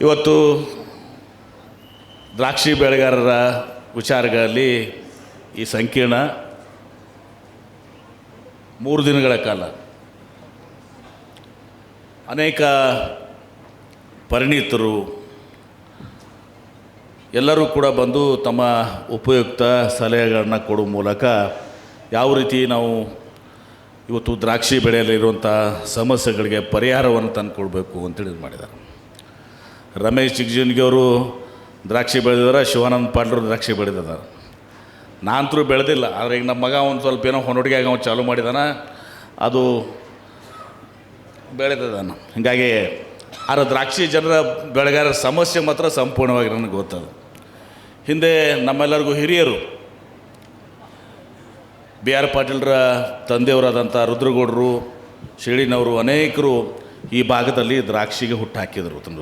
ಇವತ್ತು ದ್ರಾಕ್ಷಿ ಬೆಳೆಗಾರರ ವಿಚಾರಗಳಲ್ಲಿ ಈ ಸಂಕೀರ್ಣ ಮೂರು ದಿನಗಳ ಕಾಲ ಅನೇಕ ಪರಿಣಿತರು ಎಲ್ಲರೂ ಕೂಡ ಬಂದು ತಮ್ಮ ಉಪಯುಕ್ತ ಸಲಹೆಗಳನ್ನು ಕೊಡುವ ಮೂಲಕ ಯಾವ ರೀತಿ ನಾವು ಇವತ್ತು ದ್ರಾಕ್ಷಿ ಬೆಳೆಯಲ್ಲಿರುವಂಥ ಸಮಸ್ಯೆಗಳಿಗೆ ಪರಿಹಾರವನ್ನು ತಂದುಕೊಡ್ಬೇಕು ಅಂತೇಳಿ ಮಾಡಿದ್ದಾರೆ. ರಮೇಶ್ ಚಿಗ್ಜಿನ್ಗಿ ಅವರು ದ್ರಾಕ್ಷಿ ಬೆಳೆದಿದ್ದಾರೆ, ಶಿವಾನಂದ ಪಾಟ್ಲರು ದ್ರಾಕ್ಷಿ ಬೆಳೆದಿದ್ದಾರೆ. ನಾನಂತರೂ ಬೆಳೆದಿಲ್ಲ, ಆದರೆ ಈಗ ನಮ್ಮ ಮಗ ಒಂದು ಸ್ವಲ್ಪ ಏನೋ ಹೊನ್ನೊಡಿಗೆ ಅವ್ನು ಚಾಲೂ ಮಾಡಿದಾನೆ, ಅದು ಬೆಳೆದಿದ್ದಾನೆ. ಹೀಗಾಗಿ ಆದರೆ ದ್ರಾಕ್ಷಿ ಜನರ ಬೆಳೆಗಾರರ ಸಮಸ್ಯೆ ಮಾತ್ರ ಸಂಪೂರ್ಣವಾಗಿ ನನಗೆ ಗೊತ್ತದ. ಹಿಂದೆ ನಮ್ಮೆಲ್ಲರಿಗೂ ಹಿರಿಯರು, ಬಿ ಆರ್ ಪಾಟೀಲ್ರ ತಂದೆಯವರಾದಂಥ ರುದ್ರಗೌಡರು ಶಿಳಿನವರು ಅನೇಕರು ಈ ಭಾಗದಲ್ಲಿ ದ್ರಾಕ್ಷಿಗೆ ಹುಟ್ಟು ಹಾಕಿದರು ತುಂಬ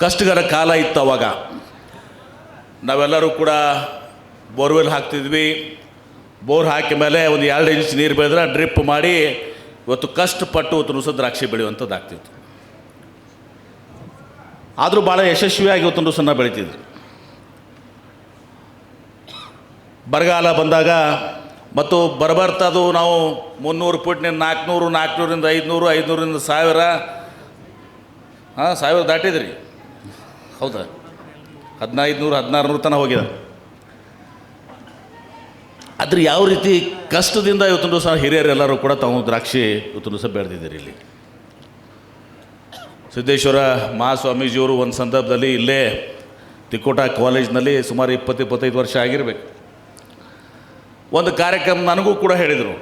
ಕಷ್ಟಕರ ಕಾಲ ಇತ್ತು ಅವಾಗ. ನಾವೆಲ್ಲರೂ ಕೂಡ ಬೋರ್ವೆಲ್ ಹಾಕ್ತಿದ್ವಿ. ಬೋರ್ ಹಾಕಿದ ಮೇಲೆ ಒಂದು ಎರಡು ಇಂಚ್ ನೀರು ಬೆಳೆದ್ರೆ ಡ್ರಿಪ್ ಮಾಡಿ ಇವತ್ತು ಕಷ್ಟಪಟ್ಟು ಇವತ್ತು ನುಸ ದ್ರಾಕ್ಷಿ ಬೆಳೆಯುವಂಥದ್ದು ಆಗ್ತಿತ್ತು ಆದರೂ ಭಾಳ ಯಶಸ್ವಿಯಾಗಿ ಇವತ್ತು ನುಸನ್ನ ಬೆಳಿತಿದ್ರು ಬರಗಾಲ ಬಂದಾಗ ಮತ್ತು ಬರಬರ್ತದು ನಾವು ಮುನ್ನೂರು ಫೀಟ್ನಿಂದ ನಾಲ್ಕುನೂರು, ನಾಲ್ಕುನೂರಿಂದ ಐದುನೂರು, ಐದುನೂರಿಂದ ಸಾವಿರ, ಹಾಂ, ಸಾವಿರ ದಾಟಿದ್ರಿ. ಹೌದಾ. ಹದಿನೈದು ನೂರು ಹದಿನಾರು ನೂರು ತನಕ ಹೋಗಿದೆ. ಆದರೆ ಯಾವ ರೀತಿ ಕಷ್ಟದಿಂದ ಇವತ್ತೊಂದು ದಿವಸ ಹಿರಿಯರೆಲ್ಲರೂ ಕೂಡ ತಾವು ದ್ರಾಕ್ಷಿ ಇವತ್ತು ದಿವಸ ಬೆಳೆದಿದ್ದೀರಿ ಇಲ್ಲಿ. ಸಿದ್ದೇಶ್ವರ ಮಹಾಸ್ವಾಮೀಜಿಯವರು ಒಂದು ಸಂದರ್ಭದಲ್ಲಿ ಇಲ್ಲೇ ತಿಕೋಟ ಕಾಲೇಜ್ನಲ್ಲಿ ಸುಮಾರು ಇಪ್ಪತ್ತು, ಇಪ್ಪತ್ತೈದು ವರ್ಷ ಆಗಿರಬೇಕು. ಒಂದು ಕಾರ್ಯಕ್ರಮ ನನಗೂ ಕೂಡ ಹೇಳಿದರು.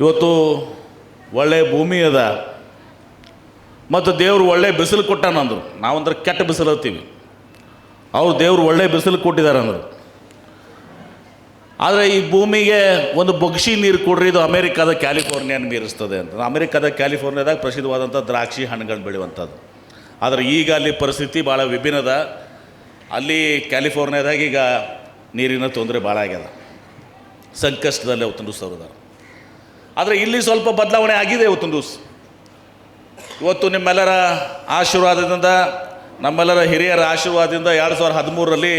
ಇವತ್ತು ಒಳ್ಳೆ ಭೂಮಿ ಅದ. ಮತ್ತು ದೇವರು ಒಳ್ಳೆ ಬಿಸಿಲು ಕೊಟ್ಟಾನಂದ್ರು. ನಾವಂದ್ರೆ ಕೆಟ್ಟ ಬಿಸಿಲು ಅಂತೀವಿ ಅವ್ರು ದೇವರು ಒಳ್ಳೆ ಬಿಸಿಲು ಕೊಟ್ಟಿದ್ದಾರೆ ಅಂದರು ಆದರೆ ಈ ಭೂಮಿಗೆ ಒಂದು ಬೊಗ್ಸಿ ನೀರು ಕೊಡ್ರಿ, ಇದು ಅಮೇರಿಕಾದ ಕ್ಯಾಲಿಫೋರ್ನಿಯಾನ ಮೀರಿಸ್ತದೆ ಅಂತ. ಅಮೇರಿಕಾದ ಕ್ಯಾಲಿಫೋರ್ನಿಯಾದಾಗ ಪ್ರಸಿದ್ಧವಾದಂಥ ದ್ರಾಕ್ಷಿ ಹಣ್ಣುಗಳು ಬೆಳೆಯುವಂಥದ್ದು. ಆದರೆ ಈಗ ಅಲ್ಲಿ ಪರಿಸ್ಥಿತಿ ಭಾಳ ವಿಭಿನ್ನದ. ಅಲ್ಲಿ ಕ್ಯಾಲಿಫೋರ್ನಿಯಾದಾಗ ಈಗ ನೀರಿನ ತೊಂದರೆ ಭಾಳ ಆಗ್ಯದ. ಸಂಕಷ್ಟದಲ್ಲಿ ಅವತ್ತೊಂದು ದಿವಸ ಆದರೆ ಇಲ್ಲಿ ಸ್ವಲ್ಪ ಬದಲಾವಣೆ ಆಗಿದೆ ಅವತ್ತೊಂದು ಇವತ್ತು ನಿಮ್ಮೆಲ್ಲರ ಆಶೀರ್ವಾದದಿಂದ, ನಮ್ಮೆಲ್ಲರ ಹಿರಿಯರ ಆಶೀರ್ವಾದದಿಂದ ಎರಡು ಸಾವಿರದ ಹದಿಮೂರರಲ್ಲಿ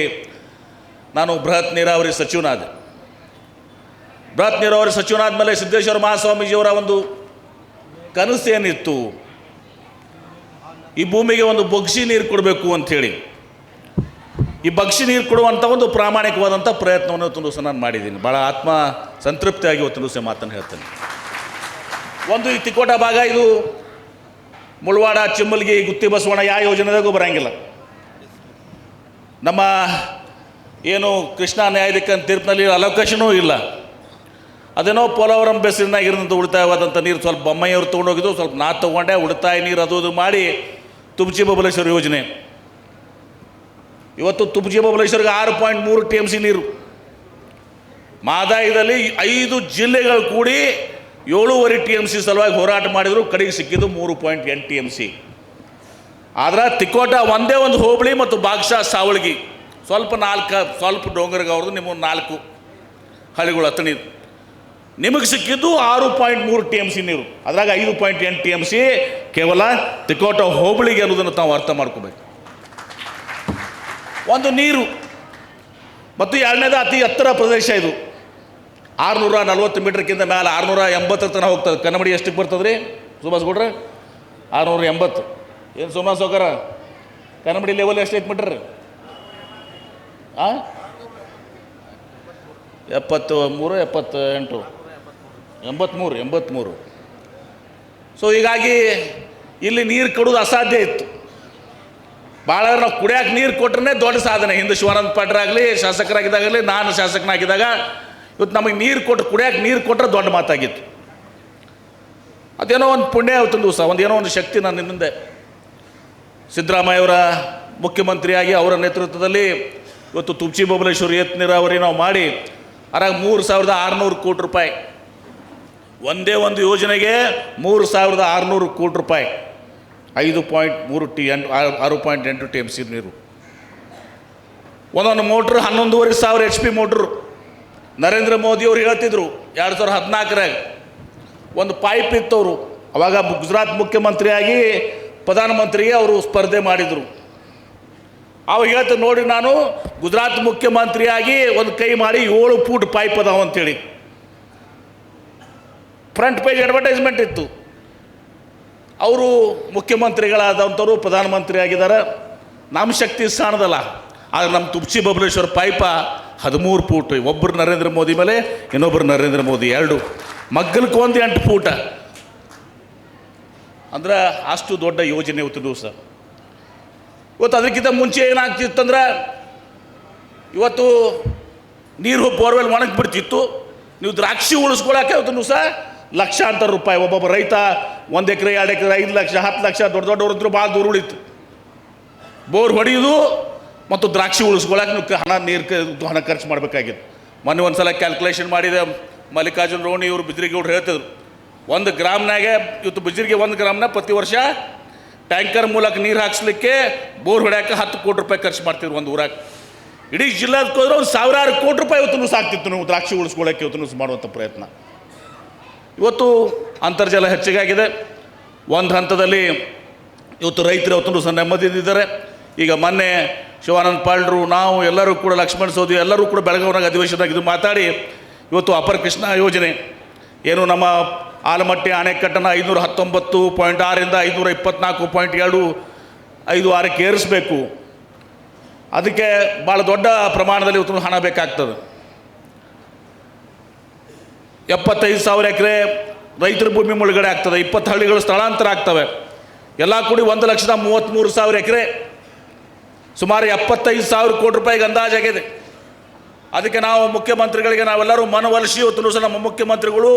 ನಾನು ಬೃಹತ್ ನೀರಾವರಿ ಸಚಿವನಾದೆ. ಬೃಹತ್ ನೀರಾವರಿ ಸಚಿವನಾದ ಮೇಲೆ ಸಿದ್ದೇಶ್ವರ ಮಹಾಸ್ವಾಮೀಜಿಯವರ ಒಂದು ಕನಸು ಏನಿತ್ತು ಈ ಭೂಮಿಗೆ ಒಂದು ಬಗ್ಸಿ ನೀರು ಕೊಡಬೇಕು ಅಂಥೇಳಿ. ಈ ಬಗ್ಸಿ ನೀರು ಕೊಡುವಂಥ ಒಂದು ಪ್ರಾಮಾಣಿಕವಾದಂಥ ಪ್ರಯತ್ನವನ್ನು ಇವತ್ತು ದಿವಸ ನಾನು ಮಾಡಿದ್ದೀನಿ. ಭಾಳ ಆತ್ಮ ಸಂತೃಪ್ತಿಯಾಗಿ ಇವತ್ತು ದಿವಸ ಮಾತನ್ನು ಹೇಳ್ತೇನೆ. ಒಂದು ಈ ತಿಕೋಟ ಭಾಗ ಇದು ಮುಳವಾಡ ಚಿಮ್ಮಲ್ಗಿ ಗುತ್ತಿ ಬಸವಣ್ಣ ಯಾವ ಯೋಜನೆದಾಗೂ ಬರಂಗಿಲ್ಲ. ನಮ್ಮ ಏನು ಕೃಷ್ಣ ನ್ಯಾಯಾಧಿಕ ತೀರ್ಪಿನಲ್ಲಿ ಅಲೋಕೇಶನೂ ಇಲ್ಲ. ಅದೇನೋ ಪೋಲವರಂ ಬೆಸರಿನಾಗಿರೋಂಥ ಉಳಿತಾಯವಾದಂಥ ನೀರು ಸ್ವಲ್ಪ ಬೊಮ್ಮೆಯವ್ರು ತೊಗೊಂಡೋಗಿದ್ದು ಸ್ವಲ್ಪ ನಾ ತೊಗೊಂಡೆ, ಉಳಿತಾಯ ನೀರು ಅದು ಇದು ಮಾಡಿ ತುಮಚಿ ಬಬಲೇಶ್ವರ ಯೋಜನೆ. ಇವತ್ತು ತುಮಚಿ ಬಬಲೇಶ್ವರಿಗೆ ಆರು ಪಾಯಿಂಟ್ ಮೂರು ಟಿ ಎಂ ಸಿ ನೀರು. ಮಾದಾಯದಲ್ಲಿ ಐದು ಜಿಲ್ಲೆಗಳು ಕೂಡಿ ಏಳೂವರೆ ಟಿ ಎಂ ಸಿ ಸಲುವಾಗಿ ಹೋರಾಟ ಮಾಡಿದ್ರು, ಕಡೆಗೆ ಸಿಕ್ಕಿದ್ದು ಮೂರು ಪಾಯಿಂಟ್ ಎಂಟು ಟಿ ಎಂ ಸಿ. ಆದ್ರೆ ತಿಕೋಟ ಒಂದೇ ಒಂದು ಹೋಬಳಿ ಮತ್ತು ಬಾಗ್ಶಾ ಸಾವಳಗಿ. ಸ್ವಲ್ಪ ನಾಲ್ಕು, ಸ್ವಲ್ಪ ಡೋಂಗರ್ಗೆ ಅವ್ರದ್ದು ನಿಮ್ಮ ನಾಲ್ಕು ಹಳ್ಳಿಗಳು ಹತ್ತಣಿ ನಿಮಗೆ ಸಿಕ್ಕಿದ್ದು ಆರು ಪಾಯಿಂಟ್ ಮೂರು ಟಿ ಎಂ ಸಿ ನೀರು. ಅದ್ರಾಗ ಐದು ಪಾಯಿಂಟ್ ಎಂಟು ಟಿ ಎಂ ಸಿ, ಕೇವಲ ತಿಕೋಟ ಹೋಬಳಿಗೆ ಅನ್ನೋದನ್ನು ತಾವು ಅರ್ಥ ಮಾಡ್ಕೋಬೇಕು. ಒಂದು ನೀರು. ಮತ್ತು ಎರಡನೇದು ಅತಿ ಎತ್ತರ ಪ್ರದೇಶ ಇದು. ಆರುನೂರ ನಲ್ವತ್ತು ಮೀಟ್ರ್ಕಿಂತ ಮೇಲೆ ಆರುನೂರ ಎಂಬತ್ತರ ತನಕ ಹೋಗ್ತದೆ. ಕನ್ನಮಡಿ ಎಷ್ಟಕ್ಕೆ ಬರ್ತದೆ ರೀ ಸುಭಾಷ್ ಕೊಡ್ರಿ ಆರುನೂರ ಎಂಬತ್ತು. ಏನು ಸುಮಾಸ್ ಸೌಕರ ಕನ್ನಡಿ ಲೆವೆಲ್ ಎಷ್ಟು ಐತೆ ಮೀಟ್ರ್? ಆ? ಎಪ್ಪತ್ತು ಮೂರು ಎಪ್ಪತ್ತು ಎಂಟು ಎಂಬತ್ತ್ಮೂರು ಎಂಬತ್ತ್ಮೂರು ಸೊ ಹೀಗಾಗಿ ಇಲ್ಲಿ ನೀರು ಕೊಡೋದು ಅಸಾಧ್ಯ ಇತ್ತು. ಭಾಳ ನಾವು ಕುಡಿಯೋಕೆ ನೀರು ಕೊಟ್ರೇ ದೊಡ್ಡ ಸಾಧನೆ. ಹಿಂದೆ ಶಿವಾನಂದ ಪಾಟ್ರಾಗಲಿ, ಶಾಸಕರಾಗಿದ್ದಾಗಲಿ, ನಾನು ಶಾಸಕನಾಗಿದ್ದಾಗ ಇವತ್ತು ನಮಗೆ ನೀರು ಕೊಟ್ಟು ಕುಡಿಯೋಕೆ ನೀರು ಕೊಟ್ಟರೆ ದೊಡ್ಡ ಮಾತಾಗಿತ್ತು. ಅದೇನೋ ಒಂದು ಪುಣ್ಯ ಆಯ್ತು ದಿವಸ, ಒಂದು ಏನೋ ಒಂದು ಶಕ್ತಿ ನನ್ನ ಹಿಂದೆ. ಸಿದ್ದರಾಮಯ್ಯವರ ಮುಖ್ಯಮಂತ್ರಿಯಾಗಿ ಅವರ ನೇತೃತ್ವದಲ್ಲಿ ಇವತ್ತು ತುಪ್ಚಿ ಬಬಲೇಶ್ವರ ಏತ್ ನೀರಾವರಿ ನಾವು ಮಾಡಿ ಅರಾಗ ಮೂರು ಸಾವಿರದ ಆರುನೂರು ಕೋಟಿ ರೂಪಾಯಿ. ಒಂದೇ ಒಂದು ಯೋಜನೆಗೆ ಮೂರು ಸಾವಿರದ ಆರುನೂರು ಕೋಟಿ ರೂಪಾಯಿ. ಐದು ಪಾಯಿಂಟ್ ಮೂರು ಟಿ ಎಂಟು ಆರು ಪಾಯಿಂಟ್ ಎಂಟು ಟಿ ಎಂ ಸಿ ನೀರು. ಒಂದೊಂದು ಮೋಟ್ರ್ ಹನ್ನೊಂದುವರೆ ಸಾವಿರ ಎಚ್ ಪಿ ಮೋಟ್ರು. ನರೇಂದ್ರ ಮೋದಿಯವರು ಹೇಳ್ತಿದ್ರು ಎರಡು ಸಾವಿರದ ಹದಿನಾಲ್ಕರಾಗ. ಒಂದು ಪೈಪ್ ಇತ್ತವರು. ಅವಾಗ ಗುಜರಾತ್ ಮುಖ್ಯಮಂತ್ರಿಯಾಗಿ ಪ್ರಧಾನಮಂತ್ರಿಗೆ ಅವರು ಸ್ಪರ್ಧೆ ಮಾಡಿದರು. ಅವಾಗ ಹೇಳ್ತಾರೆ ನೋಡಿ ನಾನು, ಗುಜರಾತ್ ಮುಖ್ಯಮಂತ್ರಿಯಾಗಿ ಒಂದು ಕೈ ಮಾಡಿ ಏಳು ಫೂಟ್ ಪೈಪ್ ಅದಾವ ಅಂತೇಳಿ. ಫ್ರಂಟ್ ಪೇಜ್ ಅಡ್ವರ್ಟೈಸ್ಮೆಂಟ್ ಇತ್ತು. ಅವರು ಮುಖ್ಯಮಂತ್ರಿಗಳಾದಂಥವ್ರು ಪ್ರಧಾನಮಂತ್ರಿ ಆಗಿದ್ದಾರೆ ನಮ್ಮ ಶಕ್ತಿ ಸ್ಥಾನದಲ್ಲ. ಆದರೆ ನಮ್ಮ ತುಪ್ಸಿ ಬಬಲೇಶ್ವರ ಪೈಪ ಹದಿಮೂರು ಫೂಟ್ ಒಬ್ಬರು ನರೇಂದ್ರ ಮೋದಿ ಮೇಲೆ ಇನ್ನೊಬ್ಬರು ನರೇಂದ್ರ ಮೋದಿ ಎರಡು. ಮಗ್ಗಲಕ್ಕೆ ಒಂದು ಎಂಟು ಫೂಟ ಅಂದ್ರೆ ಅಷ್ಟು ದೊಡ್ಡ ಯೋಜನೆ ಇವತ್ತು ದಿವಸ. ಇವತ್ತು ಅದಕ್ಕಿಂತ ಮುಂಚೆ ಏನಾಗ್ತಿತ್ತಂದ್ರೆ, ಇವತ್ತು ನೀರು ಬೋರ್ವೆಲ್ ಒಣಗಿಬಿಡ್ತಿತ್ತು. ನೀವು ದ್ರಾಕ್ಷಿ ಉಳಿಸ್ಕೊಳಕ್ಕೆ ಇವತ್ತು ದಿವಸ ಲಕ್ಷಾಂತರ ರೂಪಾಯಿ. ಒಬ್ಬೊಬ್ಬ ರೈತ ಒಂದು ಎಕರೆ, ಎರಡು ಎಕರೆ, ಐದು ಲಕ್ಷ, ಹತ್ತು ಲಕ್ಷ, ದೊಡ್ಡ ದೊಡ್ಡವ್ರದ್ರು ಭಾಳ ದೂರ ಉಳಿತು. ಬೋರ್ ಹೊಡೆಯೋದು ಮತ್ತು ದ್ರಾಕ್ಷಿ ಉಳಿಸ್ಕೊಳ್ಳೋಕೆ ಹಣ, ನೀರು ಹಣ ಖರ್ಚು ಮಾಡಬೇಕಾಗಿತ್ತು. ಮೊನ್ನೆ ಒಂದು ಸಲ ಕ್ಯಾಲ್ಕುಲೇಷನ್ ಮಾಡಿದೆ ಮಲ್ಲಿಕಾರ್ಜುನ ರೋಣಿ ಇವರು ಬಿಜ್ರಿಗೌಡ್ರು ಹೇಳ್ತಿದ್ರು. ಒಂದು ಗ್ರಾಮ್ನಾಗೆ ಇವತ್ತು ಬಿಜ್ರಿಗೆ ಒಂದು ಗ್ರಾಮ್ನ ಪ್ರತಿ ವರ್ಷ ಟ್ಯಾಂಕರ್ ಮೂಲಕ ನೀರು ಹಾಕ್ಸ್ಲಿಕ್ಕೆ ಬೋರ್ ಹೊಡ್ಯಾಕೆ ಹತ್ತು ಕೋಟಿ ರೂಪಾಯಿ ಖರ್ಚು ಮಾಡ್ತಿದ್ರು ಒಂದು ಊರಾಗ. ಇಡೀ ಜಿಲ್ಲಾದಕ್ಕೆ ಹೋದ್ರೆ ಒಂದು ಸಾವಿರಾರು ಕೋಟಿ ರೂಪಾಯಿ ಇವತ್ತು ಸಾಕ್ತಿತ್ತು ನೀವು ದ್ರಾಕ್ಷಿ ಉಳಿಸ್ಕೊಳ್ಳೋಕ್ಕೆ ಇವತ್ತು ಮಾಡುವಂಥ ಪ್ರಯತ್ನ. ಇವತ್ತು ಅಂತರ್ಜಲ ಹೆಚ್ಚಿಗಾಗಿದೆ. ಒಂದು ಹಂತದಲ್ಲಿ ಇವತ್ತು ರೈತರು ಇವತ್ತು ನೆಮ್ಮದಿದ್ದಾರೆ ಈಗ ಮೊನ್ನೆ ಶಿವಾನಂದ ಪಾಳ್ರು ನಾವು ಎಲ್ಲರೂ ಕೂಡ ಲಕ್ಷ್ಮಣ ಸೋದಿ, ಎಲ್ಲರೂ ಕೂಡ ಬೆಳಗಾವಿನಾಗ ಅಧಿವೇಶನದಾಗ ಇದು ಮಾತಾಡಿ, ಇವತ್ತು ಅಪರ ಕೃಷ್ಣ ಯೋಜನೆ. ಏನು ನಮ್ಮ ಆಲಮಟ್ಟಿ ಅಣೆಕಟ್ಟನ್ನು ಐನೂರ ಹತ್ತೊಂಬತ್ತು ಪಾಯಿಂಟ್ ಆರಿಂದ ಐನೂರ ಇಪ್ಪತ್ನಾಲ್ಕು ಪಾಯಿಂಟ್ ಎರಡು ಐದು ಆರಕ್ಕೆ ಏರಿಸಬೇಕು. ಅದಕ್ಕೆ ಭಾಳ ದೊಡ್ಡ ಪ್ರಮಾಣದಲ್ಲಿ ಇವತ್ತು ಹಣ ಬೇಕಾಗ್ತದೆ. ಎಪ್ಪತ್ತೈದು ಸಾವಿರ ಎಕರೆ ರೈತರ ಭೂಮಿ ಮುಳುಗಡೆ ಆಗ್ತದೆ. ಇಪ್ಪತ್ತು ಹಳ್ಳಿಗಳು ಸ್ಥಳಾಂತರ ಆಗ್ತವೆ. ಎಲ್ಲ ಕೂಡಿ ಒಂದು ಲಕ್ಷದ ಮೂವತ್ತ್ಮೂರು ಸಾವಿರ ಎಕರೆ ಸುಮಾರು ಎಪ್ಪತ್ತೈದು ಸಾವಿರ ಕೋಟಿ ರೂಪಾಯಿಗೆ ಅಂದಾಜಾಗಿದೆ. ಅದಕ್ಕೆ ನಾವು ಮುಖ್ಯಮಂತ್ರಿಗಳಿಗೆ, ನಾವೆಲ್ಲರೂ ಮನವೊಲಿಸಿ, ಇವತ್ತು ನಮ್ಮ ಮುಖ್ಯಮಂತ್ರಿಗಳು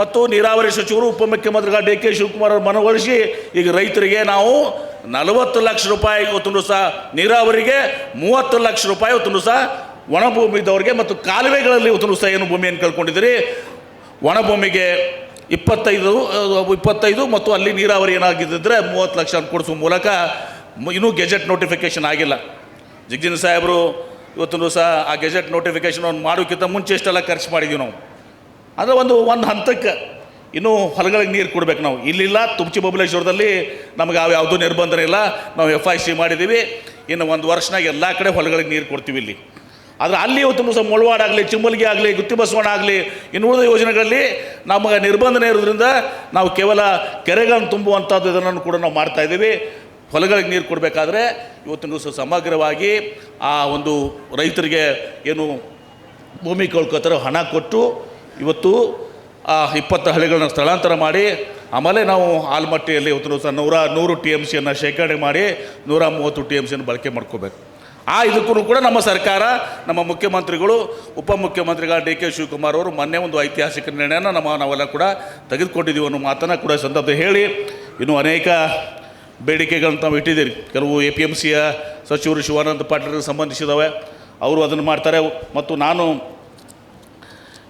ಮತ್ತು ನೀರಾವರಿ ಸಚಿವರು, ಉಪಮುಖ್ಯಮಂತ್ರಿಗಳ ಡಿ ಕೆ ಶಿವಕುಮಾರ್ ಅವರು ಮನವೊಲಿಸಿ, ಈಗ ರೈತರಿಗೆ ನಾವು ನಲವತ್ತು ಲಕ್ಷ ರೂಪಾಯಿ ಇವತ್ತು ಸಹ ನೀರಾವರಿಗೆ, ಮೂವತ್ತು ಲಕ್ಷ ರೂಪಾಯಿ ಇವತ್ತು ಸಹ ಒಣಭೂಮಿ ಮತ್ತು ಕಾಲುವೆಗಳಲ್ಲಿ ಇವತ್ತು ಸಹ ಏನು ಭೂಮಿಯನ್ನು ಕಳ್ಕೊಂಡಿದ್ದೀರಿ? ಒಣಭೂಮಿಗೆ ಇಪ್ಪತ್ತೈದು ಇಪ್ಪತ್ತೈದು ಮತ್ತು ಅಲ್ಲಿ ನೀರಾವರಿ ಏನಾಗಿದ್ದರೆ ಮೂವತ್ತು ಲಕ್ಷ ಕೊಡಿಸುವ ಮೂಲಕ ಇನ್ನೂ ಗೆಜೆಟ್ ನೋಟಿಫಿಕೇಷನ್ ಆಗಿಲ್ಲ. ಜಿಗ್ಜಿನ್ ಸಾಹೇಬರು ಇವತ್ತು ಸಹ ಆ ಗೆಜೆಟ್ ನೋಟಿಫಿಕೇಷನ್ ಒಂದು ಮಾಡೋಕ್ಕಿಂತ ಮುಂಚೆ ಇಷ್ಟೆಲ್ಲ ಖರ್ಚು ಮಾಡಿದ್ದೀವಿ ನಾವು. ಅಂದರೆ ಒಂದು ಒಂದು ಹಂತಕ್ಕೆ ಇನ್ನೂ ಹೊಲಗಳಿಗೆ ನೀರು ಕೊಡ್ಬೇಕು ನಾವು. ಇಲ್ಲಿಲ್ಲ ತುಮಚಿ ಬಬಲೇಶ್ವರದಲ್ಲಿ ನಮಗೆ ಅವು ಯಾವುದೂ ನಿರ್ಬಂಧನೆ ಇಲ್ಲ. ನಾವು ಎಫ್ ಐ ಸಿ ಮಾಡಿದ್ದೀವಿ ಇನ್ನು ಒಂದು ವರ್ಷನಾಗ ಎಲ್ಲ ಕಡೆ ಹೊಲಗಳಿಗೆ ನೀರು ಕೊಡ್ತೀವಿ ಇಲ್ಲಿ. ಆದರೆ ಅಲ್ಲಿ ಇವತ್ತು ದಿವಸ ಮುಳವಾಡ ಆಗಲಿ ಆಗಲಿ, ಗುತ್ತಿ ಬಸವಣ್ಣ ಆಗಲಿ, ಇನ್ನು ಉಳಿದ ಯೋಜನೆಗಳಲ್ಲಿ ನಮಗೆ ನಿರ್ಬಂಧನೆ ಇರೋದ್ರಿಂದ ನಾವು ಕೇವಲ ಕೆರೆಗಳನ್ನು ತುಂಬುವಂಥದ್ದು ಇದನ್ನು ಕೂಡ ನಾವು ಮಾಡ್ತಾ ಇದ್ದೀವಿ. ಹೊಲಗಳಿಗೆ ನೀರು ಕೊಡಬೇಕಾದ್ರೆ ಇವತ್ತಿನ ದಿವಸ ಸಮಗ್ರವಾಗಿ ಆ ಒಂದು ರೈತರಿಗೆ ಏನು ಭೂಮಿ ಕಳ್ಕೊತಾರೋ ಹಣ ಕೊಟ್ಟು ಇವತ್ತು ಆ ಇಪ್ಪತ್ತು ಹಳ್ಳಿಗಳನ್ನ ಸ್ಥಳಾಂತರ ಮಾಡಿ, ಆಮೇಲೆ ನಾವು ಆಲ್ಮಟ್ಟಿಯಲ್ಲಿ ಇವತ್ತು ದಿವಸ ನೂರ ನೂರು ಟಿ ಎಂ ಸಿಯನ್ನು ಶೇಖರಣೆ ಮಾಡಿ ನೂರ ಮೂವತ್ತು ಟಿ ಎಂ ಸಿಯನ್ನು ಬಳಕೆ ಮಾಡ್ಕೋಬೇಕು. ಆ ಇದಕ್ಕೂ ಕೂಡ ನಮ್ಮ ಸರ್ಕಾರ, ನಮ್ಮ ಮುಖ್ಯಮಂತ್ರಿಗಳು, ಉಪಮುಖ್ಯಮಂತ್ರಿಗಳ ಡಿ ಕೆ ಶಿವಕುಮಾರ್ ಅವರು ಮೊನ್ನೆ ಒಂದು ಐತಿಹಾಸಿಕ ನಿರ್ಣಯನ ನಮ್ಮ ನಾವೆಲ್ಲ ಕೂಡ ತೆಗೆದುಕೊಂಡಿದ್ದೀವಿ ಅನ್ನೋ ಮಾತನ್ನು ಕೂಡ ಸಂದರ್ಭ ಹೇಳಿ. ಇನ್ನೂ ಅನೇಕ ಬೇಡಿಕೆಗಳನ್ನ ತಾವು ಇಟ್ಟಿದ್ದೀರಿ. ಕೆಲವು ಎ ಪಿ ಎಂ ಸಿಯ ಸಚಿವರು ಶಿವಾನಂದ ಪಾಟೀಲ್ ಸಂಬಂಧಿಸಿದವೆ. ಅವರು ಅದನ್ನು ಮಾಡ್ತಾರೆ. ಮತ್ತು ನಾನು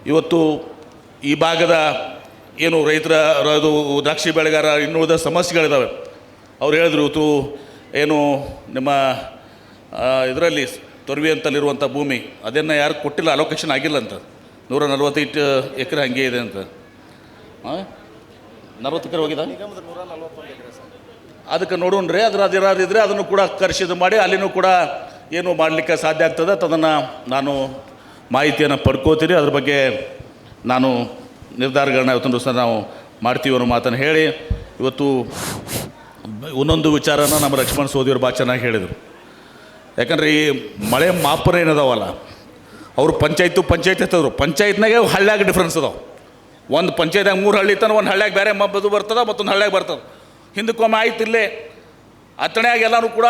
ಇವತ್ತು ಈ ಭಾಗದ ಏನು ರೈತರ, ಅದು ದ್ರಾಕ್ಷಿ ಬೆಳೆಗಾರ ಇನ್ನುಳಿದ ಸಮಸ್ಯೆಗಳಿದ್ದಾವೆ ಅವ್ರು ಹೇಳಿದ್ರು ಇವತ್ತು ಏನು ನಿಮ್ಮ ಇದರಲ್ಲಿ ತೊರವಿ ಅಂತಲ್ಲಿರುವಂಥ ಭೂಮಿ, ಅದನ್ನು ಯಾರು ಕೊಟ್ಟಿಲ್ಲ ಅಲೋಕೇಶನ್ ಆಗಿಲ್ಲ ಅಂತ. ನೂರ ನಲ್ವತ್ತೈದು ಎಕರೆ ಹಂಗೆ ಇದೆ ಅಂತ. ನಲ್ವತ್ತು ಎಕರೆ ಹೋಗಿದೆ? ಅದಕ್ಕೆ ನೋಡೋಣ್ರಿ ಅದ್ರ ಅದಿರಾದ್ರು ಇದ್ರೆ ಅದನ್ನು ಕೂಡ ಕರ್ಷಿದು ಮಾಡಿ ಅಲ್ಲಿನೂ ಕೂಡ ಏನು ಮಾಡಲಿಕ್ಕೆ ಸಾಧ್ಯ ಆಗ್ತದೆ ಅದನ್ನು ನಾನು ಮಾಹಿತಿಯನ್ನು ಪಡ್ಕೋತೀನಿ. ಅದ್ರ ಬಗ್ಗೆ ನಾನು ನಿರ್ಧಾರಗಳನ್ನ ಇವತ್ತೊಂದು ದಿವಸ ನಾವು ಮಾಡ್ತೀವಿ ಅನ್ನೋ ಮಾತನ್ನು ಹೇಳಿ, ಇವತ್ತು ಒಂದೊಂದು ವಿಚಾರನ ನಮ್ಮ ಲಕ್ಷ್ಮಣ ಸೋದಿಯವರು ಭಾಳ ಚೆನ್ನಾಗಿ ಹೇಳಿದರು. ಯಾಕಂದ್ರೆ ಈ ಮಳೆ ಮಾಪನ ಏನದಾವಲ್ಲ, ಅವರು ಪಂಚಾಯತು ಪಂಚಾಯತ್ ಎತ್ತದ್ರು ಪಂಚಾಯತ್ನಾಗೆ ಹಳ್ಳ್ಯಾಗ ಡಿಫ್ರೆನ್ಸ್ ಅದಾವೆ. ಒಂದು ಪಂಚಾಯತ್ನಾಗ ಮೂರು ಹಳ್ಳಿ ತನ ಒಂದು ಹಳ್ಳ್ಯಾಗ ಬೇರೆ ಮಬ್ಬದು ಬರ್ತದೆ, ಮತ್ತೊಂದು ಹಳ್ಳ್ಯಾಗ ಬರ್ತದೆ. ಹಿಂದಕ್ಕೊಮ್ಮೆ ಆಯ್ತು ಇಲ್ಲೇ. ಎಲ್ಲರೂ ಕೂಡ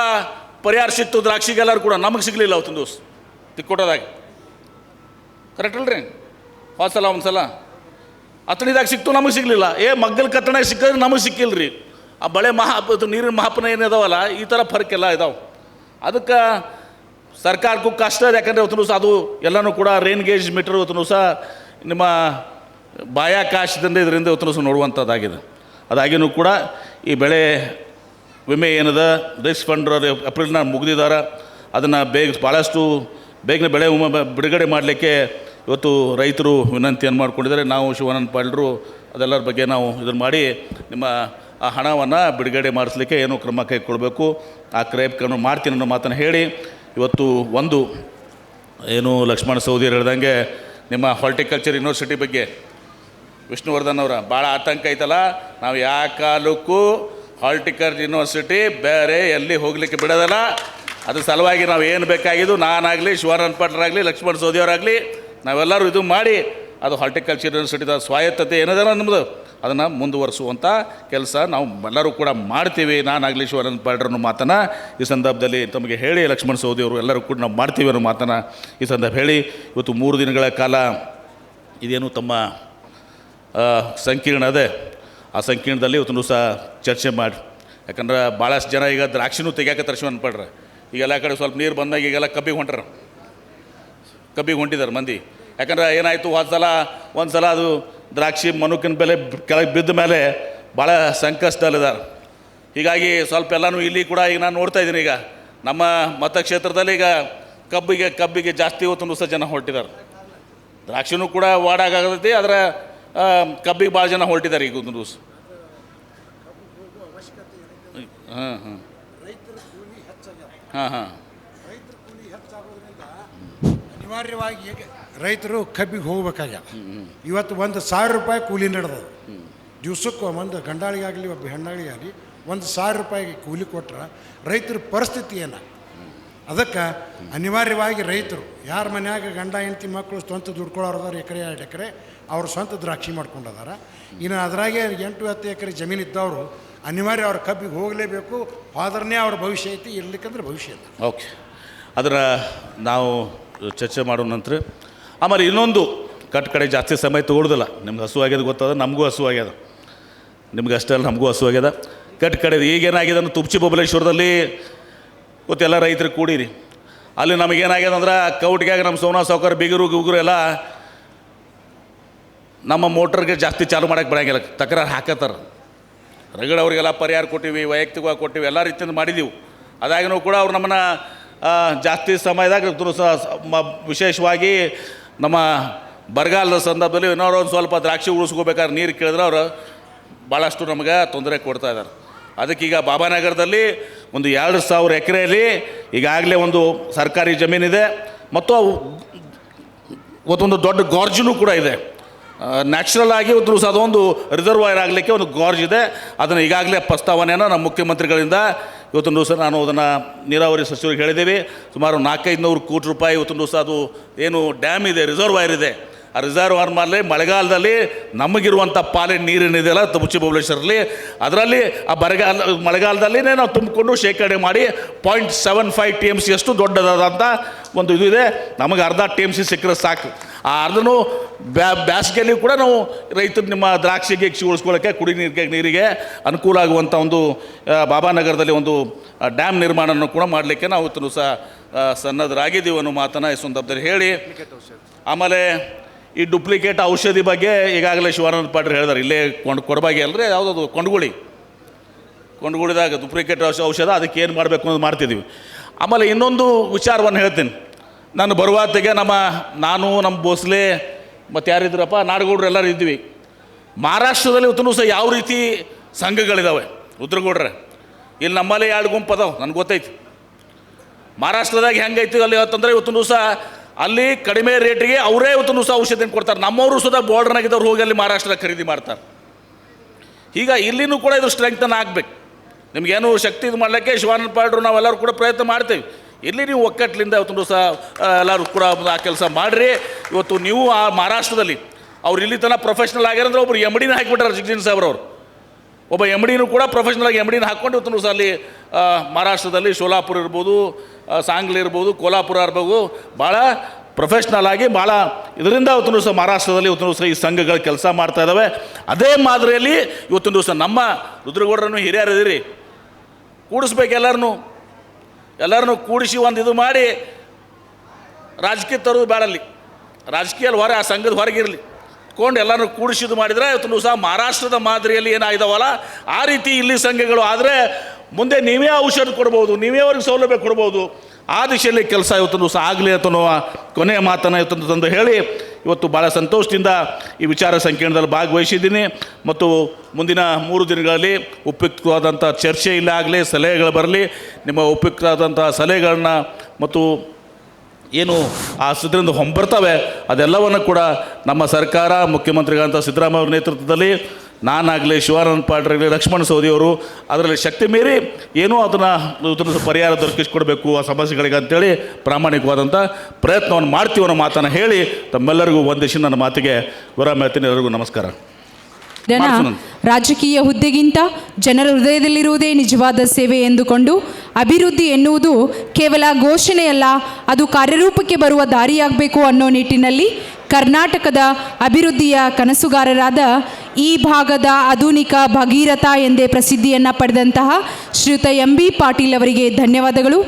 ಪರಿಹಾರ ಸಿಕ್ತು ದ್ರಾಕ್ಷಿಗೆ ಎಲ್ಲರೂ ಕೂಡ. ನಮಗೆ ಸಿಗಲಿಲ್ಲ ಅವತ್ತಿನ ದಿವಸ. ತಿಕ್ಕೊಟ್ಟೋದಾಗ. ಕರೆಕ್ಟ್ ಅಲ್ರಿ? ಹೋದ್ಸಲ ಒಂದು ಸಲ ಅತ್ತಣಿದಾಗ ಸಿಕ್ತು, ನಮಗೆ ಸಿಗಲಿಲ್ಲ. ಏ, ಮಗ್ಗಲ್ ಕತ್ತಣಾಗ ಸಿಕ್ಕಿದ್ರೆ ನಮಗೆ ಸಿಕ್ಕಿಲ್ಲ ರೀ ಆ ಬಳೆ ಮಹಾ ನೀರಿನ ಮಹಾಪನ ಏನಿದಾವಲ್ಲ ಈ ಥರ ಫರ್ಕೆಲ್ಲ ಇದಾವೆ. ಅದಕ್ಕೆ ಸರ್ಕಾರಕ್ಕೂ ಕಷ್ಟ ಅದು, ಯಾಕಂದರೆ ಇವತ್ತು ದಿವಸ ಅದು ಎಲ್ಲನೂ ಕೂಡ ರೈನ್ ಗೇಜ್ ಮೀಟರ್ ಇವತ್ತು ದಿವಸ ನಿಮ್ಮ ಬಾಹ್ಯಾಕಾಶದಿಂದ ಇದರಿಂದ ಇವತ್ತು ದಿವಸ ನೋಡುವಂಥದ್ದಾಗಿದೆ ಅದಾಗಿನೂ ಕೂಡ ಈ ಬೆಳೆ ವಿಮೆ ಏನದ, ರಿಸ್ಕ್ ಫಂಡ್ ಏಪ್ರಿಲ್ನ ಮುಗಿದಿದ್ದಾರೆ ಅದನ್ನು ಬೇಗ ಭಾಳಷ್ಟು ಬೇಗನೆ ಬೆಳೆ ವಿಮೆ ಬಿಡುಗಡೆ ಮಾಡಲಿಕ್ಕೆ ಇವತ್ತು ರೈತರು ವಿನಂತಿಯನ್ನು ಮಾಡ್ಕೊಂಡಿದ್ದಾರೆ, ನಾವು ಶಿವಾನಂದ ಪಾಲ್ರು ಅದೆಲ್ಲರ ಬಗ್ಗೆ ನಾವು ಇದನ್ನು ಮಾಡಿ ನಿಮ್ಮ ಆ ಹಣವನ್ನು ಬಿಡುಗಡೆ ಮಾಡಿಸ್ಲಿಕ್ಕೆ ಏನು ಕ್ರಮ ಕೈಗೊಳ್ಳಬೇಕು ಆ ಕ್ರಮ ಮಾಡ್ತೀನಿ ಅನ್ನೋ ಮಾತನ್ನು ಹೇಳಿ, ಇವತ್ತು ಒಂದು, ಏನು ಲಕ್ಷ್ಮಣ ಸೌದಿಯರು ಹೇಳ್ದಂಗೆ ನಿಮ್ಮ ಹಾರ್ಟಿಕಲ್ಚರ್ ಯೂನಿವರ್ಸಿಟಿ ಬಗ್ಗೆ ವಿಷ್ಣುವರ್ಧನ್ ಅವರ ಭಾಳ ಆತಂಕ ಐತಲ್ಲ, ನಾವು ಯಾವ ಕಾಲಕ್ಕೂ ಹಾರ್ಟಿಕಲ್ಚರ್ ಯೂನಿವರ್ಸಿಟಿ ಬೇರೆ ಎಲ್ಲಿ ಹೋಗ್ಲಿಕ್ಕೆ ಬಿಡೋದಲ್ಲ. ಅದ್ರ ಸಲುವಾಗಿ ನಾವು ಏನು ಬೇಕಾಗಿದ್ದು, ನಾನಾಗಲಿ, ಶಿವಾನಂದ ಪಾಟ್ರಾಗಲಿ, ಲಕ್ಷ್ಮಣ ಸೋದಿಯವರಾಗಲಿ, ನಾವೆಲ್ಲರೂ ಇದು ಮಾಡಿ, ಅದು ಹಾರ್ಟಿಕಲ್ಚರ್ ಯೂನಿವರ್ಸಿಟಿದ ಸ್ವಾಯತ್ತತೆ ಏನದಲ್ಲ ನಮ್ಮದು ಅದನ್ನು ಮುಂದುವರಿಸುವಂಥ ಕೆಲಸ ನಾವು ಎಲ್ಲರೂ ಕೂಡ ಮಾಡ್ತೀವಿ. ನಾನಾಗಲಿ, ಶಿವಾನಂದ ಪಾಡ್ರನ್ನು ಮಾತನ್ನು ಈ ಸಂದರ್ಭದಲ್ಲಿ ತಮಗೆ ಹೇಳಿ, ಲಕ್ಷ್ಮಣ ಸೌದಿಯವರು ಎಲ್ಲರೂ ಕೂಡ ನಾವು ಮಾಡ್ತೀವಿ ಅನ್ನೋ ಮಾತನ್ನು ಈ ಸಂದರ್ಭ ಹೇಳಿ. ಇವತ್ತು ಮೂರು ದಿನಗಳ ಕಾಲ ಇದೇನು ತಮ್ಮ ಸಂಕೀರ್ಣ ಅದೇ. ಆ ಸಂಕೀರ್ಣದಲ್ಲಿ ಇವತ್ತು ಸಹ ಚರ್ಚೆ ಮಾಡಿ. ಯಾಕಂದ್ರೆ ಭಾಳಷ್ಟು ಜನ ಈಗ ದ್ರಾಕ್ಷಿನೂ ತೆಗಿಯಾಕತ್ತಾರೆ ಶಿವನ್ ಈಗ ಈಗೆಲ್ಲ ಕಡೆ ಸ್ವಲ್ಪ ನೀರು ಬಂದಾಗ ಈಗೆಲ್ಲ ಕಬ್ಬಿಗೆ ಹೊಂಟ್ರ. ಕಬ್ಬಿಗೆ ಹೊಂಟಿದ್ದಾರೆ ಮಂದಿ. ಯಾಕಂದ್ರೆ ಏನಾಯಿತು ಒಂದು ಸಲ ಒಂದು ಸಲ ಅದು ದ್ರಾಕ್ಷಿ ಮನುಕಿನ ಬೆಲೆ ಕೆಳಗೆ ಬಿದ್ದ ಮೇಲೆ ಭಾಳ ಸಂಕಷ್ಟದಲ್ಲಿದ್ದಾರೆ ಹೀಗಾಗಿ ಸ್ವಲ್ಪ ಎಲ್ಲನೂ ಇಲ್ಲಿ ಕೂಡ ಈಗ ನಾನು ನೋಡ್ತಾ ಇದ್ದೀನಿ ಈಗ. ನಮ್ಮ ಮತಕ್ಷೇತ್ರದಲ್ಲಿ ಈಗ ಕಬ್ಬಿಗೆ ಕಬ್ಬಿಗೆ ಜಾಸ್ತಿ ಹೊತ್ತು ಸಹ ಜನ ಹೊರಟಿದ್ದಾರೆ ದ್ರಾಕ್ಷಿನೂ ಕೂಡ ವಾಡಾಗತೈತಿ ಆದರೆ ಕಬ್ಬಿಗೆ ಭಾಳ ಜನ ಹೊರಟಿದ್ದಾರೆ ಈಗ ಒಂದು ದಿವಸ. ಹಾಂ ಹಾಂ. ಹಾಂ ಹಾಂ ಅನಿವಾರ್ಯವಾಗಿ ರೈತರು ಕಬ್ಬಿಗೆ ಹೋಗ್ಬೇಕಾಗ್ಯದ ಇವತ್ತು ಒಂದು ಸಾವಿರ ರೂಪಾಯಿ ಕೂಲಿ ನಡೆದದು. ದಿವ್ಸಕ್ಕೆ ಒಂದು ಗಂಡಾಳಿಗಾಗಲಿ ಒಬ್ಬ ಹೆಣ್ಣಾಳಿಗಾಗಲಿ ಒಂದು ಸಾವಿರ ರೂಪಾಯಿಗೆ ಕೂಲಿ ಕೊಟ್ರೆ ರೈತರ ಪರಿಸ್ಥಿತಿ ಏನ? ಅದಕ್ಕೆ ಅನಿವಾರ್ಯವಾಗಿ ರೈತರು, ಯಾರ ಮನ್ಯಾಗ ಗಂಡ, ಹೆಂಡತಿ ಮಕ್ಕಳು ಸ್ವಂತ ದುಡ್ಕೊಳ್ಳೋರು ಅದಾರ ಎಕರೆ, ಎರಡು ಎಕರೆ, ಅವ್ರು ಸ್ವಂತ ದ್ರಾಕ್ಷಿ ಮಾಡ್ಕೊಂಡದಾರ. ಇನ್ನು ಅದರಾಗೆ ಎಂಟು, ಹತ್ತು ಎಕರೆ ಜಮೀನು ಇದ್ದವರು ಅನಿವಾರ್ಯ ಅವ್ರ ಕಬ್ಬಿಗೆ ಹೋಗಲೇಬೇಕು. ಫಾದರ್ನೇ ಅವ್ರ ಭವಿಷ್ಯ ಐತಿ, ಇರ್ಲಿಕ್ಕಂದ್ರೆ ಭವಿಷ್ಯ ಇಲ್ಲ. ಓಕೆ. ಅದರ ನಾವು ಚರ್ಚೆ ಮಾಡೋ ನಂತರ, ಆಮೇಲೆ ಇನ್ನೊಂದು ಕಟ್ ಕಡೆ ಜಾಸ್ತಿ ಸಮಯ ತೊಗೊಳ್ದಲ್ಲ. ನಿಮ್ಗೆ ಹಸು ಆಗ್ಯದ ಗೊತ್ತದ? ನಮಗೂ ಹಸು ಆಗ್ಯದ. ನಿಮ್ಗೆ ಅಷ್ಟೇ ಅಲ್ಲ, ನಮಗೂ ಹಸು ಆಗ್ಯದ. ಕಟ್ ಕಡೆ ಈಗೇನಾಗಿದೆ ಅಂದ್ರೆ ತುಪ್ಚಿ ಬಬಲೇಶ್ವರದಲ್ಲಿ ಗೊತ್ತೆಲ್ಲ ರೈತರು ಕೂಡಿರಿ. ಅಲ್ಲಿ ನಮಗೇನಾಗ್ಯದ ಅಂದ್ರೆ ಕೌಟ್ಗ್ಯಾಗ ನಮ್ಮ ಸೋನಾ ಸಾವುಕಾರ ಬಿಗುರು ಗುಗುರು ಎಲ್ಲ ನಮ್ಮ ಮೋಟ್ರಿಗೆ ಜಾಸ್ತಿ ಚಾಲು ಮಾಡಕ್ಕೆ ಬರಂಗಿಲ್ಲ, ತಕರಾರು ಹಾಕತ್ತಾರ. ರಗಡ ಅವರಿಗೆಲ್ಲ ಪರಿಹಾರ ಕೊಟ್ಟಿವಿ ವೈಯಕ್ತಿಕವಾಗಿ ಕೊಟ್ಟಿವಿ, ಎಲ್ಲ ರೀತಿಯಿಂದ ಮಾಡಿದ್ದೀವಿ ಅದಾಗಿನೂ ಕೂಡ ಅವ್ರು ನಮ್ಮನ್ನು ಜಾಸ್ತಿ ಸಮಯದಾಗ ವಿಶೇಷವಾಗಿ ನಮ್ಮ ಬರಗಾಲದ ಸಂದರ್ಭದಲ್ಲಿ ಒಂದು ಸ್ವಲ್ಪ ದ್ರಾಕ್ಷಿ ಉಳಿಸ್ಕೋಬೇಕಾದ್ರೆ ನೀರು ಕೇಳಿದ್ರೆ ಅವರು ಭಾಳಷ್ಟು ನಮಗೆ ತೊಂದರೆ ಕೊಡ್ತಾ ಇದ್ದಾರೆ ಅದಕ್ಕೀಗ ಬಾಬಾನಗರದಲ್ಲಿ ಒಂದು ಎರಡು ಸಾವಿರ ಎಕರೆಯಲ್ಲಿ ಈಗಾಗಲೇ ಒಂದು ಸರ್ಕಾರಿ ಜಮೀನಿದೆ. ಮತ್ತು ಇವತ್ತೊಂದು ದೊಡ್ಡ ಗಾರ್ಜನು ಕೂಡ ಇದೆ. ನ್ಯಾಚುರಲ್ ಆಗಿ ಒಂದು ಅದೊಂದು ರಿಸರ್ವಾಯರ್ ಆಗಲಿಕ್ಕೆ ಒಂದು ಗಾರ್ಜ್ ಇದೆ. ಅದನ್ನು ಈಗಾಗಲೇ ಪ್ರಸ್ತಾವನೆಯನ್ನು ನಮ್ಮ ಮುಖ್ಯಮಂತ್ರಿಗಳಿಂದ ಇವತ್ತೊಂದು ದಿವಸ ನಾನು ಅದನ್ನು ನೀರಾವರಿ ಸಚಿವರಿಗೆ ಹೇಳಿದ್ದೀವಿ. ಸುಮಾರು ನಾಲ್ಕೈದು ನೂರು ಕೋಟಿ ರೂಪಾಯಿ ಇವತ್ತೊಂದು ದಿವಸ ಅದು ಏನು ಡ್ಯಾಮ್ ಇದೆ ರಿಸರ್ವಾಯರ್ ಇದೆ. ಆ ರಿಸರ್ವಾರ್ಮಲ್ಲಿ ಮಳೆಗಾಲದಲ್ಲಿ ನಮಗಿರುವಂಥ ಪಾಲಿನ ನೀರೇನಿದೆಯಲ್ಲ ತುಮಚಿ ಬಬಲೇಶ್ವರಲ್ಲಿ ಅದರಲ್ಲಿ ಆ ಬರಗಾಲ ಮಳೆಗಾಲದಲ್ಲಿನೇ ನಾವು ತುಂಬಿಕೊಂಡು ಶೇಖರಣೆ ಮಾಡಿ point seven five T M C ಅಷ್ಟು ದೊಡ್ಡದಾದಂಥ ಒಂದು ಇದು ಇದೆ. ನಮಗೆ ಅರ್ಧ ಟಿ ಎಂ ಸಿ ಸಿಕ್ಕರೆ ಸಾಕು. ಆ ಅರ್ಧನೂ ಬ್ಯಾ ಬ್ಯಾಸಿಗೆಯಲ್ಲಿ ಕೂಡ ನಾವು ರೈತರು ನಿಮ್ಮ ದ್ರಾಕ್ಷಿಗೆ ಕ್ಷಿ ಉಳಿಸ್ಕೊಳ್ಳೋಕ್ಕೆ ಕುಡಿ ನೀರಿಗೆ ನೀರಿಗೆ ಅನುಕೂಲ ಆಗುವಂಥ ಒಂದು ಬಾಬಾನಗರದಲ್ಲಿ ಒಂದು ಡ್ಯಾಮ್ ನಿರ್ಮಾಣವನ್ನು ಕೂಡ ಮಾಡಲಿಕ್ಕೆ ನಾವು ಇವತ್ತು ಸಹ ಸನ್ನದ್ಧರಾಗಿದ್ದೀವಿ ಅನ್ನೋ ಮಾತನ್ನು ಈ ಸಂದರ್ಭದಲ್ಲಿ ಹೇಳಿ. ಆಮೇಲೆ ಈ ಡುಪ್ಲಿಕೇಟ್ ಔಷಧಿ ಬಗ್ಗೆ ಈಗಾಗಲೇ ಶಿವಾನಂದ ಪಾಟೀಲ್ ಹೇಳಿದಾರೆ ಇಲ್ಲೇ ಕೊಂಡು ಕೊಡಬಾಗಿ ಅಲ್ರಿ, ಯಾವುದದು? ಕೊಂಡ್ಗುಳಿ. ಕೊಂಡ್ಗುಳಿದಾಗ ಡುಪ್ಲಿಕೇಟ್ ಔಷಧ, ಅದಕ್ಕೆ ಏನು ಮಾಡಬೇಕು ಅನ್ನೋದು ಮಾಡ್ತಿದ್ದೀವಿ ಆಮೇಲೆ ಇನ್ನೊಂದು ವಿಚಾರವನ್ನು ಹೇಳ್ತೀನಿ. ನಾನು ಬರುವಾತಿಗೆ ನಮ್ಮ ನಾನು, ನಮ್ಮ ಬೋಸ್ಲೆ ಮತ್ತು ಯಾರಿದ್ರಪ್ಪ, ನಾಡಗೌಡ್ರು ಎಲ್ಲರೂ ಇದ್ವಿ ಮಹಾರಾಷ್ಟ್ರದಲ್ಲಿ ಇವತ್ತು ಸಹ ಯಾವ ರೀತಿ ಸಂಘಗಳಿದ್ದಾವೆ ಉತ್ತರಗೌಡ್ರೆ ಇಲ್ಲಿ ನಮ್ಮಲ್ಲಿ ಎರಡು ಗುಂಪು ಅದಾವೆ, ನನಗೆ ಗೊತ್ತೈತಿ. ಮಹಾರಾಷ್ಟ್ರದಾಗ ಹೆಂಗೈತಿ ಅಲ್ಲಿ ಇವತ್ತಂದರೆ ಇವತ್ತು ದಿವಸ ಅಲ್ಲಿ ಕಡಿಮೆ ರೇಟಿಗೆ ಅವರೇ ಇವತ್ತು ಸಹ ಔಷಧಿನ ಕೊಡ್ತಾರೆ. ನಮ್ಮವರು ಸುಧಾ ಬಾರ್ಡರ್ನಾಗಿದ್ದವ್ರು ಹೋಗಿ ಅಲ್ಲಿ ಮಹಾರಾಷ್ಟ್ರ ಖರೀದಿ ಮಾಡ್ತಾರೆ. ಈಗ ಇಲ್ಲಿನೂ ಕೂಡ ಇದು ಸ್ಟ್ರೆಂಗ್ತನ್ ಆಗಬೇಕು ನಿಮಗೇನು ಶಕ್ತಿ ಇದು ಮಾಡಲಿಕ್ಕೆ ಶಿವಾನಂದ ಪಾಡ್ರು ನಾವೆಲ್ಲರೂ ಕೂಡ ಪ್ರಯತ್ನ ಮಾಡ್ತೇವೆ. ಇಲ್ಲಿ ನೀವು ಒಕ್ಕಟ್ಲಿಂದ ಇವತ್ತು ಸಹ ಎಲ್ಲರೂ ಕೂಡ ಆ ಕೆಲಸ ಮಾಡಿರಿ. ಇವತ್ತು ನೀವು ಆ ಮಹಾರಾಷ್ಟ್ರದಲ್ಲಿ, ಅವ್ರು ಇಲ್ಲಿ ತನಕ ಪ್ರೊಫೆಷ್ನಲ್ ಆಗ್ಯಾರಂದ್ರೆ ಒಬ್ರು ಎಂ ಡಿನ ಹಾಕಿಬಿಟ್ಟಾರೆ ಜಿಗ್ಜಿನ್ ಅವರು. ಒಬ್ಬ ಎಂ ಡಿನೂ ಕೂಡ ಪ್ರೊಫೆಷ್ನಲ್ ಆಗಿ ಎಂ ಡಿನ ಹಾಕ್ಕೊಂಡು ಇವತ್ತು ಸಹ ಅಲ್ಲಿ ಮಹಾರಾಷ್ಟ್ರದಲ್ಲಿ ಸೋಲಾಪುರ ಇರ್ಬೋದು ಸಾಂಗ್ಲಿ ಇರ್ಬೋದು, ಕೋಲಾಪುರ ಇರ್ಬೋದು, ಭಾಳ ಪ್ರೊಫೆಷ್ನಲ್ ಆಗಿ ಭಾಳ ಇದರಿಂದ ಇವತ್ತಿನ ದಿವಸ ಮಹಾರಾಷ್ಟ್ರದಲ್ಲಿ ಇವತ್ತಿನ ದಿವಸ ಈ ಸಂಘಗಳು ಕೆಲಸ ಮಾಡ್ತಾ ಇದ್ದಾವೆ ಅದೇ ಮಾದರಿಯಲ್ಲಿ ಇವತ್ತೊಂದು ದಿವಸ ನಮ್ಮ ರುದ್ರಗೌಡರನ್ನು ಹಿರಿಯರಿದ್ದೀರಿ ಕೂಡಿಸ್ಬೇಕು ಎಲ್ಲರನ್ನೂ. ಎಲ್ಲರನ್ನು ಕೂಡಿಸಿ ಒಂದು ಇದು ಮಾಡಿ ರಾಜಕೀಯ ತರೋದು ಬೇಡಲ್ಲಿ ರಾಜಕೀಯಲ್ಲಿ ಹೊರ, ಆ ಸಂಘದ ಹೊರಗಿರಲಿ ಕೊಂಡು ಎಲ್ಲರನ್ನು ಕೂಡಿಸಿದ್ದು ಮಾಡಿದರೆ ಇವತ್ತು ದಿವಸ ಮಹಾರಾಷ್ಟ್ರದ ಮಾದರಿಯಲ್ಲಿ ಏನಾಗಿದಾವಲ್ಲ, ಆ ರೀತಿ ಇಲ್ಲಿ ಸಂಘಗಳು ಆದರೆ ಮುಂದೆ ನೀವೇ ಔಷಧ ಕೊಡ್ಬೋದು, ನೀವೇ ಅವ್ರಿಗೆ ಸೌಲಭ್ಯ ಕೊಡ್ಬೋದು. ಆ ದಿಶೆಯಲ್ಲಿ ಕೆಲಸ ಇವತ್ತು ದಿವಸ ಆಗಲಿ ಅಂತ ಅನ್ನುವ ಕೊನೆಯ ಮಾತನ್ನು ಇವತ್ತು ತಂದು ಹೇಳಿ, ಇವತ್ತು ಭಾಳ ಸಂತೋಷದಿಂದ ಈ ವಿಚಾರ ಸಂಕೀರ್ಣದಲ್ಲಿ ಭಾಗವಹಿಸಿದ್ದೀನಿ. ಮತ್ತು ಮುಂದಿನ ಮೂರು ದಿನಗಳಲ್ಲಿ ಉಪಯುಕ್ತವಾದಂಥ ಚರ್ಚೆ ಇಲ್ಲ ಆಗಲಿ, ಸಲಹೆಗಳು ಬರಲಿ, ನಿಮ್ಮ ಉಪಯುಕ್ತವಾದಂಥ ಸಲಹೆಗಳನ್ನ ಮತ್ತು ಏನು ಆ ಸುದ್ದಿಯಿಂದ ಹೊಂಬರ್ತವೆ, ಅದೆಲ್ಲವನ್ನು ಕೂಡ ನಮ್ಮ ಸರ್ಕಾರ, ಮುಖ್ಯಮಂತ್ರಿಗಳಂಥ ಸಿದ್ದರಾಮಯ್ಯ ನೇತೃತ್ವದಲ್ಲಿ ನಾನಾಗಲಿ ಶಿವಾನಂದ ಪಾಟ್ರಾಗಲಿ ಲಕ್ಷ್ಮಣ ಸವದಿಯವರು ಅದರಲ್ಲಿ ಶಕ್ತಿ ಮೀರಿ ಏನೋ ಅದನ್ನು ಪರಿಹಾರ ದೊರಕಿಸ್ಕೊಡ್ಬೇಕು ಆ ಸಮಸ್ಯೆಗಳಿಗೆ ಅಂತೇಳಿ ಪ್ರಾಮಾಣಿಕವಾದಂಥ ಪ್ರಯತ್ನವನ್ನು ಮಾಡ್ತೀವಿ ಅನ್ನೋ ಮಾತನ್ನು ಹೇಳಿ ತಮ್ಮೆಲ್ಲರಿಗೂ ಒಂದಿಷ್ಟು ನನ್ನ ಮಾತಿಗೆ ವಿರಾಮ ಹೇಳ್ತೀನಿ. ಎಲ್ಲರಿಗೂ ನಮಸ್ಕಾರ. ಜನ ರಾಜಕೀಯ ಹುದ್ದೆಗಿಂತ ಜನರ ಹೃದಯದಲ್ಲಿರುವುದೇ ನಿಜವಾದ ಸೇವೆ ಎಂದುಕೊಂಡು ಅಭಿವೃದ್ಧಿ ಎನ್ನುವುದು ಕೇವಲ ಘೋಷಣೆಯಲ್ಲ ಅದು ಕಾರ್ಯರೂಪಕ್ಕೆ ಬರುವ ದಾರಿಯಾಗಬೇಕು ಅನ್ನೋ ನಿಟ್ಟಿನಲ್ಲಿ ಕರ್ನಾಟಕದ ಅಭಿವೃದ್ಧಿಯ ಕನಸುಗಾರರಾದ ಈ ಭಾಗದ ಆಧುನಿಕ ಭಗೀರಥ ಎಂದೇ ಪ್ರಸಿದ್ಧಿಯನ್ನು ಪಡೆದಂತಹ ಶ್ರೀಯುತ ಎಂ ಬಿ ಪಾಟೀಲ್ ಅವರಿಗೆ ಧನ್ಯವಾದಗಳು.